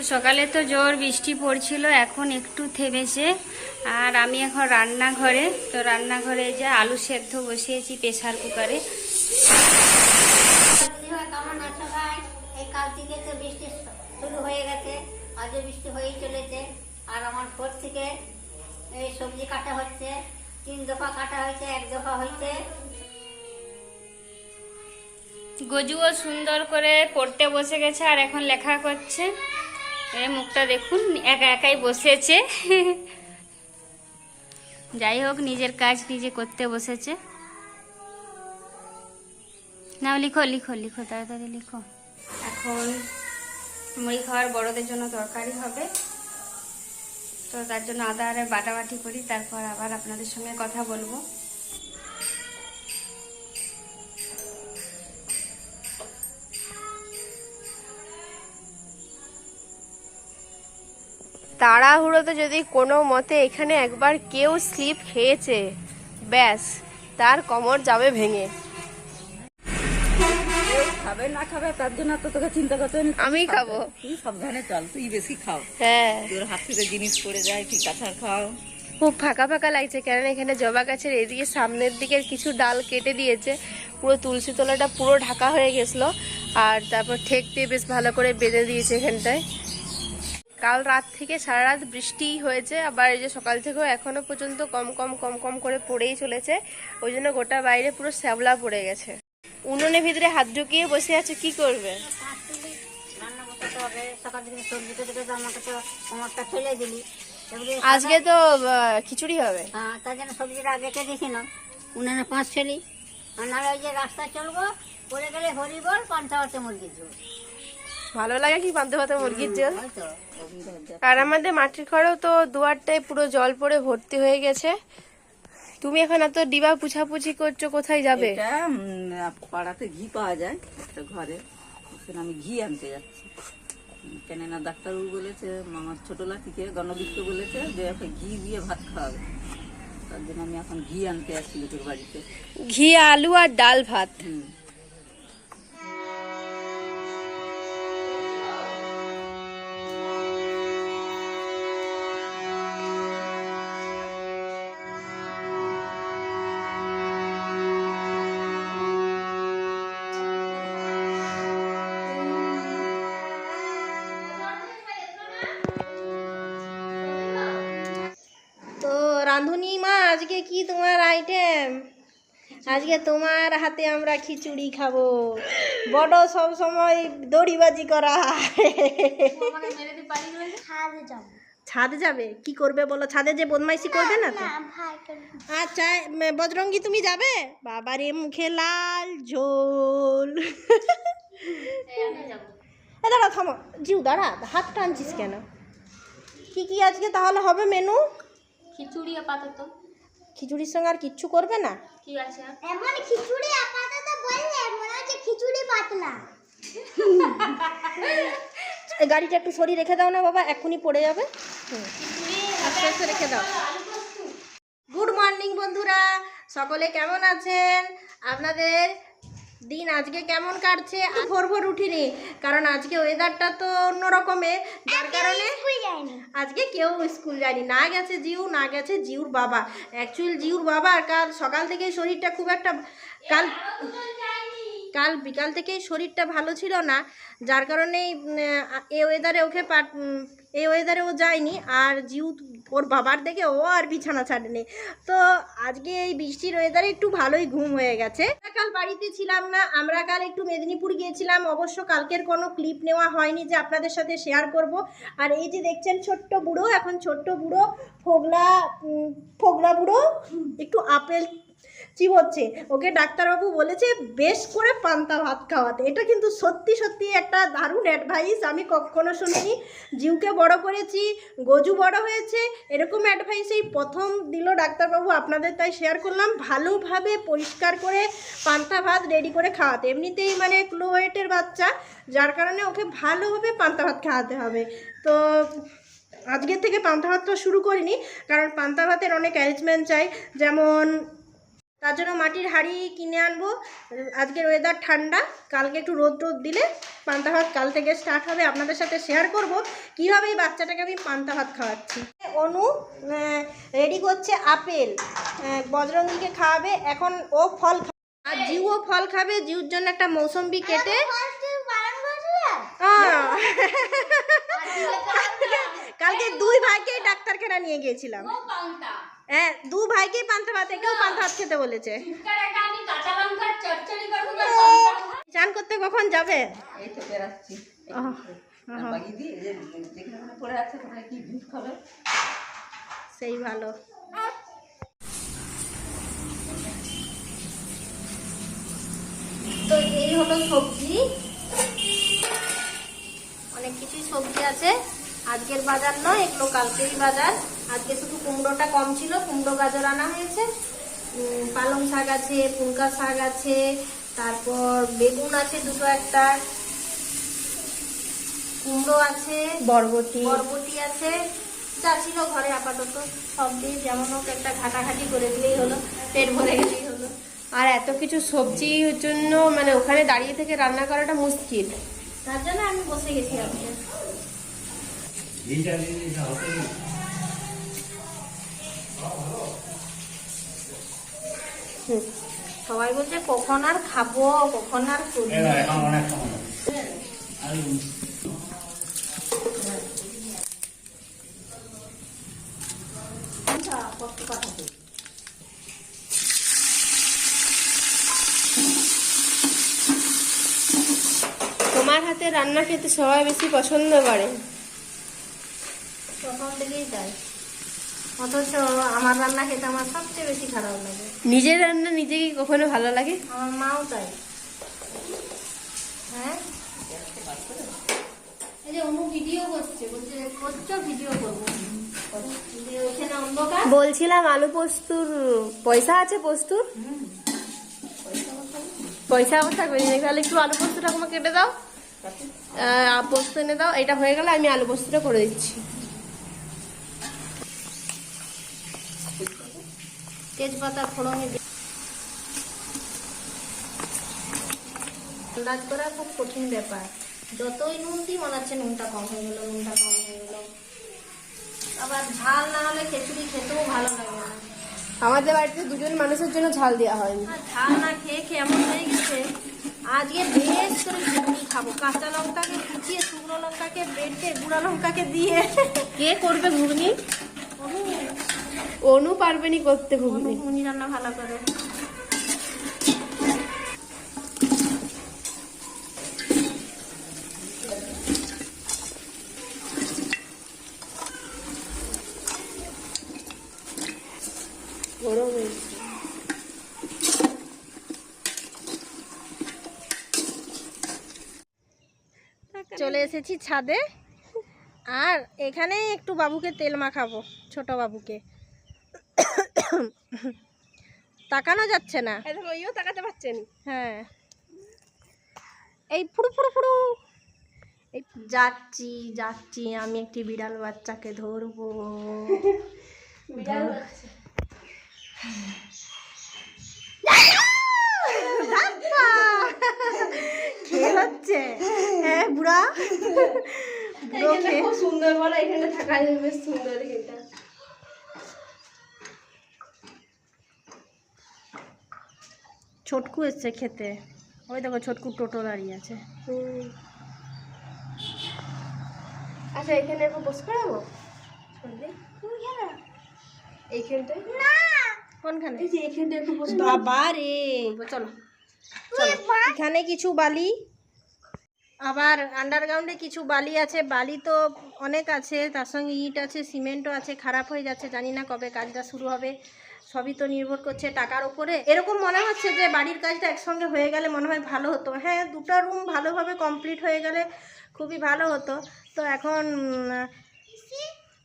তো সকালে তো জোর বৃষ্টি পড়ছিল এখন একটু থেমেছে। আর আমি এখন রান্নাঘরে তো রান্নাঘরে যে আলু সেদ্ধ বসিয়েছি প্রেসার কুকারে। কাল থেকে তো বৃষ্টি শুরু হয়ে গেছে আজও বৃষ্টি হয়েই চলেছে আর আমার ভোর থেকে এই সবজি কাটা হচ্ছে তিন দফা কাটা হয়েছে এক দফা হয়েছে। গজুও সুন্দর করে পড়তে বসে গেছে আর এখন লেখা করছে। মুখটা দেখুন, একা একাই বসেছে। যাই হোক, নিজের কাজ নিজে করতে বসেছে। নাও, লিখো লিখো লিখো, তাড়াতাড়ি লিখো। এখন মুড়ি খাওয়ার বড়দের জন্য তরকারি হবে। তো তার জন্য আদা আর বাটাবাটি করি, তারপর আবার আপনাদের সঙ্গে কথা বলব। তাড়াহুড়োতে যদি কোনো মতে এখানে একবার কেউ স্লিপ খেয়েছে ব্যাস তার কোমর যাবে ভেঙে। খাবে না খাবে তার জন্য তো তোকে চিন্তা করতে না। আমি খাব। তুই সাবধানে চল তুই বেশি খাও। হ্যাঁ। তোর হাত থেকে জিনিস পড়ে যায় ঠিক আছে খাও। খুব ফাঁকা ফাঁকা লাগছে এখানে জবা গাছের এদিকে সামনের দিকের কিছু ডাল কেটে দিয়েছে। পুরো তুলসী তলাটা পুরো ঢাকা হয়ে গেছিল আর তারপর ঠেক দিয়ে বেশ ভালো করে বেঁধে দিয়েছে এখানটায়। কাল রাত থেকে সারা রাত বৃষ্টি হয়েছে, আবার এই যে সকাল থেকেও এখনও পর্যন্ত কম কম কম কম করে পড়েই চলেছে, ওই জন্য গোটা বাইরে পুরো শ্যাবলা পড়ে গেছে। উনুনের ভিতরে হাত ঢুকিয়ে বসে আছে, কি করবে? আজকে তো খিচুড়ি হবে। হ্যাঁ সবজিটা পাঁচ ফেলি আর ওই যে রাস্তায় চলবো, পড়ে গেলে হরিবল, পান্তা হতে মুরগির ঝোল। ভালো লাগে কি পান্তা ভাতে মুরগির জল? আর আমাদের মাটির ঘরেও তো দুয়ারটায় পুরো জল পড়ে ভর্তি হয়ে গেছে। তুমি এখন এত ডিবা পুছাপুছি করছ কোথায় যাবে? পাড়াতে ঘি পাওয়া যায় একটা ঘরে। আমি ঘি আনতে যাচ্ছি। কেননা ডাক্তারবাবু বলেছে মামার ছোট লাঠিকে গণবিত্ত বলেছে যে ঘি দিয়ে ভাত খাওয়াবে। তার জন্য আমি এখন ঘি আনতে যাচ্ছি লোকের বাড়িতে। ঘি আলু আর ডাল ভাত। হুম। রাঁধুনি মা, আজকে কি তোমার আইটেম আজকে তোমার হাতে আমরা খিচুড়ি খাব। বড় সব সময় দড়িবাজি করা ছাদে যাবে? কি করবে বলো? ছাদে যে বদমাইশি করবে না তো? আচ্ছা বজরঙ্গি তুমি যাবে? বাবারে মুখে লাল ঝোল। দাঁড়া থামো। জিউ, দাঁড়া, হাত টানছিস কেন? কি কি আজকে তাহলে হবে মেনু খিচুড়ি আপাতত। খিচুড়ির সঙ্গে আর কিচ্ছু করবে না? কি আছে? এমন খিচুড়ি আপাতত বললে মনে হচ্ছে খিচুড়ি পাতলা। এই গাড়িটা একটু সরিয়ে রেখে দাও না বাবা এক্ষুনি পড়ে যাবে। হুম। আস্তে আস্তে রেখে দাও। গুড মর্নিং বন্ধুরা সকলে কেমন আছেন? আপনাদের দিন আজকে কেমন কাটছে? আর ভোর ভোর উঠিনি কারণ আজকে ওয়েদারটা তো অন্য রকমের যার কারণে আজকে কেউ স্কুল যায়নি। না গেছে জিউ না গেছে জিউর বাবা। অ্যাকচুয়াল জিউর বাবা কাল সকাল থেকে শরীরটা খুব একটা কাল কাল বিকাল থেকেই শরীরটা ভালো ছিল না যার কারণেই এ ওয়েদারে ওকে এই ওয়েদারে ও যায়নি। আর জিউ ওর বাবার দেখে ও আর বিছানা ছাড়েনি। তো আজকে এই বৃষ্টির ওয়েদারে একটু ভালোই ঘুম হয়ে গেছে। কাল বাড়িতে ছিলাম না, আমরা কাল একটু মেদিনীপুর গিয়েছিলাম। অবশ্য কালকের কোনো ক্লিপ নেওয়া হয়নি যে আপনাদের সাথে শেয়ার করব। আর এই যে দেখছেন ছোট্ট বুড়ো, এখন ছোট্ট বুড়ো, ফোগলা ফোগলা বুড়ো, একটু আপেল চিবোচ্ছে ওকে ডাক্তারবাবু বলেছে, বেশ করে পান্তা ভাত খাওয়াতে। এটা কিন্তু সত্যি সত্যি একটা দারুণ অ্যাডভাইস আমি কখনো শুনিনি। জিউকে বড় করেছি, গজু বড় হয়েছে, এরকম অ্যাডভাইস এই প্রথম দিল ডাক্তারবাবু। আপনাদের তাই শেয়ার করলাম। ভালোভাবে পরিষ্কার করে পান্তা ভাত রেডি করে খাওয়াতে। এমনিতেই মানে লো ওয়েটের বাচ্চা, যার কারণে ওকে ভালোভাবে পান্তা ভাত খাওয়াতে হবে। তো আজকের থেকে পান্তা ভাতটা শুরু করিনি, কারণ পান্তা ভাতের অনেক অ্যারেঞ্জমেন্ট চাই। যেমন তার জন্য মাটির হাঁড়ি কিনে আনব। আজকের ওয়েদার ঠান্ডা কালকে একটু রোদ রোদ দিলে পান্তা ভাত কাল থেকে স্টার্ট হবে। আপনাদের সাথে শেয়ার করব কীভাবে এই বাচ্চাটাকে আমি পান্তা ভাত খাওয়াচ্ছি। অনু রেডি করছে আপেল। বজরঙ্গিকে খাওয়াবে এখন ও ফল আর জিউও ফল খাবে জিউর জন্য একটা মৌসম্বি কেটে। আহ। কালকে দুই ভাইকে ডাক্তারখানা নিয়ে গিয়েছিলাম। হ্যাঁ দু ভাইকেই পান্তা ভাত কেউ পান্তা ভাত খেতে বলেছে। চান করতে কখন যাবে? এই তো বেরাচ্ছি। সেই ভালো। তো এই হলো সবজি। অনেক কিছুই সবজি আছে। আজকের বাজার নয় এগুলো কালকেরই বাজার। আজকে শুধু কুমড়োটা কম ছিল কুমড়ো গাজর আনা হয়েছে। পালং শাক আছে পুনকা শাক আছে তারপর বেগুন আছে দুটো একটা কুমড়ো আছে বরবটি। বরবটি আছে। যা ছিল ঘরে আপাতত সব দিয়ে যেমন হোক একটা ঘাটাঘাটি করে দিলেই হলো পেট ভরে গেলেই হলো। আর এত কিছু সবজির জন্য মানে ওখানে দাঁড়িয়ে থেকে রান্না করাটা মুশকিল। তার জন্য আমি বসে গেছি হুম। সবাই বলছে কখন আর খাব? কখন আর করব তোমার হাতে রান্না খেতে সবাই বেশি পছন্দ করে। থেকেই অথচ আমার রান্না খেতে আমার সবচেয়ে বেশি খারাপ লাগে। নিজের রান্না নিজে কি কখনো ভালো লাগে? আমার মাও তাই। হ্যাঁ? এই যে অনু ভিডিও করছে বলছে করছ ভিডিও করব। যে অন্ধকার। বলছিলাম আলু পোস্তুর পয়সা আছে পোস্তুর? পয়সা আমার থাকবে তাহলে একটু আলু পোস্তটা আমাকে কেটে দাও। পোস্ত এনে দাও। এটা হয়ে গেলে আমি আলু পোস্তটা করে দিচ্ছি। তেজপাতা ফোড়নে আন্দাজ করা খুব কঠিন ব্যাপার। যতই নুন দিই মনে হচ্ছে নুনটা কম হয়ে গেল নুনটা কম হয়ে গেল। আবার ঝাল না হলে খিচুড়ি খেতেও ভালো লাগে না। আমাদের বাড়িতে দুজন মানুষের জন্য ঝাল দেওয়া হয়নি। ঝাল না খেয়ে খেয়ে এমন হয়ে গেছে আজকে বেশ করে ঘুগনি খাব। কাঁচা লঙ্কাকে কুচিয়ে শুকনো লঙ্কাকে বেটে গুঁড়া লঙ্কাকে দিয়ে। কে করবে ঘুগনি? অনু পারবেনি করতে ঘুগনি ঘুগনি রান্না ভালো করে। গরম। হয়েছে চলে এসেছি ছাদে। আর এখানে একটু বাবুকে তেল মাখাবো ছোট বাবুকে। তাকানো যাচ্ছে না। ওইও তাকাতে পারছেন হ্যাঁ। এই ফুড়ু ফুড়ু ফুড়ু। এই যাচ্ছি যাচ্ছি আমি একটি বিড়াল বাচ্চাকে ধরবো। ধর- হচ্ছে। হ্যাঁ বুড়া। খেয়ে সুন্দর বলো এখানে থাকা বেশ সুন্দর এটা ছোটকু এসছে খেতে। ওই দেখো ছোটকু টোটো দাঁড়িয়ে আছে। আচ্ছা এখানে এখন বসে পড়াবো? এইখানটায় কোনখানে? এই যে এখানটায় একটু বসে বাবা রে! চলো চলো। এখানে কিছু বালি। আবার আন্ডারগ্রাউন্ডে কিছু বালি আছে। বালি তো অনেক আছে। তার সঙ্গে ইট আছে সিমেন্টও আছে খারাপ হয়ে যাচ্ছে। জানি না কবে কাজটা শুরু হবে। সবই তো নির্ভর করছে টাকার ওপরে এরকম মনে হচ্ছে যে বাড়ির কাজটা একসঙ্গে হয়ে গেলে মনে হয় ভালো হতো। হ্যাঁ দুটো রুম ভালোভাবে কমপ্লিট হয়ে গেলে খুবই ভালো হতো। তো এখন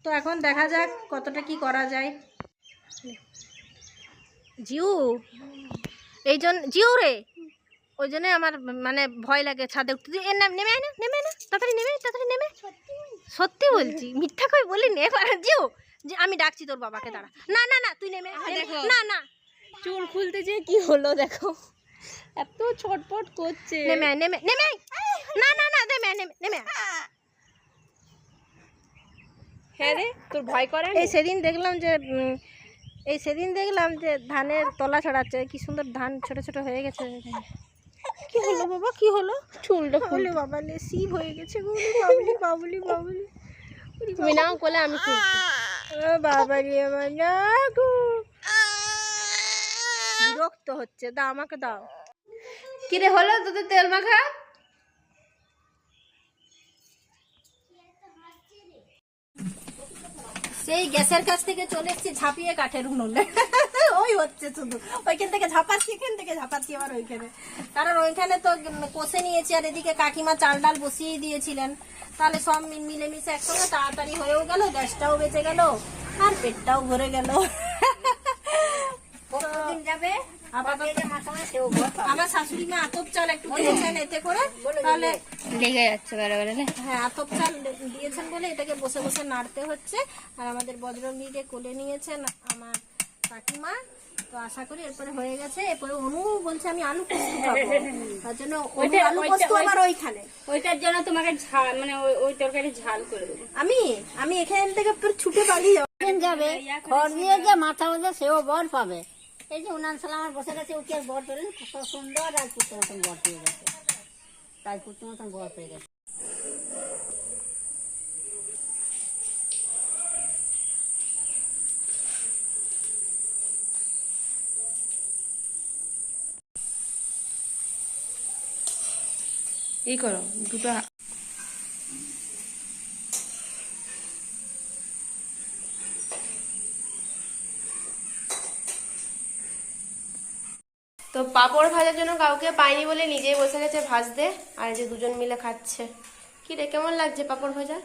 তো এখন দেখা যাক কতটা কি করা যায়। জিউ এই জন্য জিউ রে! ওই জন্য আমার মানে ভয় লাগে ছাদে উঠতে। দিয়ে এ নাম- নেমে না নেমে না। তাড়াতাড়ি নেমে তাড়াতাড়ি নেমে সত্যি বলছি। মিথ্যা কই বলিনি। একবার জিও যে আমি ডাকছি তোর বাবাকে দাঁড়া। না না না তুই নেমে না না। চুল খুলতে যে কি হলো দেখো। এত ছটপট করছে। নেমে নেমে নেমে না না না নেমে নেমে নেমে। হ্যাঁ রে তোর ভয় করে এই সেদিন দেখলাম যে এই সেদিন দেখলাম যে ধানের তলা ছড়াচ্ছে কি সুন্দর ধান ছোট ছোট হয়ে গেছে। কি হলো বাবা কি হলো? চুলটা বলে বাবা লে সিভ হয়ে গেছে বাবলি বাবলি বাবলি। তুমি নাও কোলে আমি খুলছি। বাবা রে আমার বিরক্ত হচ্ছে দাও আমাকে দাও। কিরে হলো তোদের তেল মাখা? সেই গ্যাসের কাছ থেকে চলে এসেছি, ঝাঁপিয়ে কাঠের উনুনে। ওই হচ্ছে শুধু। ওইখান থেকে ঝাঁপাচ্ছি, এখান থেকে ঝাঁপাচ্ছি আবার ওইখানে। কারণ ওইখানে তো কষে নিয়েছি আর এদিকে কাকিমা চাল ডাল বসিয়ে দিয়েছিলেন। তাহলে সব মিলেমিশে একসঙ্গে তাড়াতাড়ি হয়েও গেল, গ্যাসটাও বেঁচে গেল, আর পেটটাও ভরে গেল। যাবে? ঘর। আমার শাশুড়ি মা আতপ চাল একটু দিয়েছেন এতে করে তাহলে লেগে যাচ্ছে বারে বারে হ্যাঁ আতপ চাল দিয়েছেন বলে এটাকে বসে বসে নাড়তে হচ্ছে। আর আমাদের বজরঙ্গীকে কোলে নিয়েছেন আমার কাকিমা। তো আশা করি এরপরে হয়ে গেছে। এরপরে অনু বলছে আমি আলু পোস্ত খাব। তার জন্য অনু আলু পোস্ত আবার ওইখানে। ওইটার জন্য তোমাকে ঝাল মানে ওই ওই তরকারি ঝাল করে দেবো। আমি? আমি এখান থেকে পুরো ছুটে পালিয়ে যাবে। খড় দিয়ে যে মাথা মধ্যে সেও বর পাবে। এই যে উনান সালামার বসে গেছে আর বর পেলেন কত সুন্দর রাজপুত্র মতন বর পেয়ে গেছে। রাজপুত্র মতন বর পেয়ে গেছে। এই করো, দুটো তো পাপড় ভাজার জন্য কাউকে পাইনি বলে নিজেই বসে গেছে ভাজতে, আর যে দুজন মিলে খাচ্ছে। কি রে, কেমন লাগছে পাপড় ভাজা?